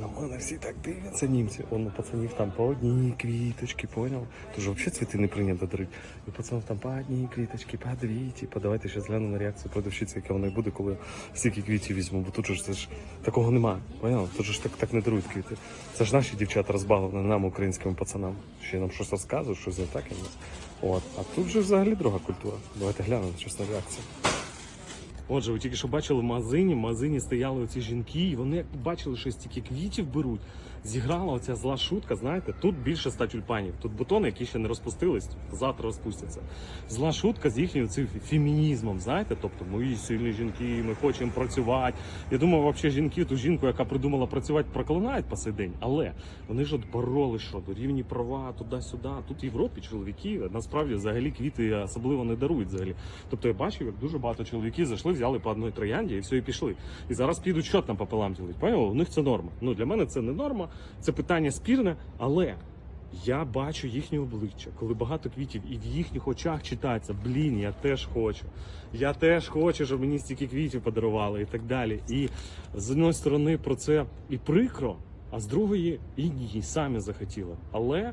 На мене всі так дивляться німці. Он у пацанів там по одній квіточки, понял? Тож взагалі цвіти не прийнято дарити. І пацанів там по одній квіточки, по дві, типу, давайте ще згляну на реакцію продавщиці, яка вона буде, коли стільки квітів візьму, бо тут же ж це ж такого немає. Понял? Тут ж так, так не дарують квіти. Це ж наші дівчата розбавлені нам, українським пацанам. Ще нам щось розказують, щось не так і нас. От. А тут же взагалі друга культура. Давайте глянемо, чесна реакція. Отже, ви тільки що бачили в магазині, в магазині стояли оці жінки, і вони бачили, що стільки квітів беруть. Зіграла оця зла шутка, знаєте, тут більше ста тюльпанів. Тут бутони, які ще не розпустились, завтра розпустяться. Зла шутка з їхнім цим фемінізмом, знаєте, тобто мої сильні жінки, ми хочемо працювати. Я думаю, взагалі жінки, ту жінку, яка придумала працювати, проклинають по сей день. Але вони ж от бороли, що до рівні права, туди-сюди. Тут в Європі чоловіки насправді взагалі квіти особливо не дарують взагалі. Тобто я бачив, як дуже багато чоловіків зайшли, взяли по одній троянді і все, і пішли. І зараз підуть що там пополам ділить. Поняли? У них це норма. Ну для мене це не норма, це питання спірне, але. Я бачу їхнє обличчя, коли багато квітів, і в їхніх очах читається: блін, я теж хочу. Я теж хочу, щоб мені стільки квітів подарували і так далі. І з однієї сторони про це і прикро, а з другої і ні, самі захотіли. Але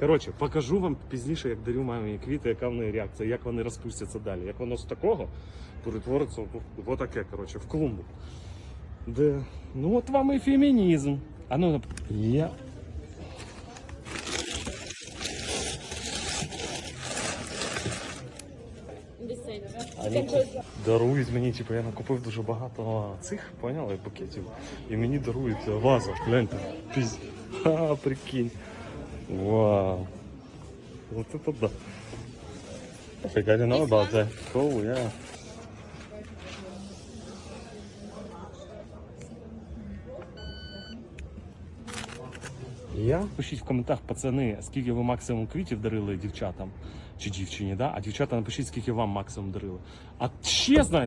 Коротше, покажу вам пізніше, як дарю мамі квіти, яка в неї реакція, як вони розпустяться далі. Як воно з такого перетвориться в- отаке, коротше, в клумбу. Де... Ну от вам і фемінізм. А ну, я. Вони дарують мені, типу, я накупив дуже багато цих, поняли, букетів. І мені дарують вазу. Гляньте. Пізь. Ха, прикинь. Вау. Вот это да. I think I didn't know about that. Cool, yeah. Я пишіть в коментарях, пацани, скільки ви максимум квітів дарили дівчатам чи дівчині, да? а дівчата напишіть, скільки вам максимум дарили. А ще знаєте.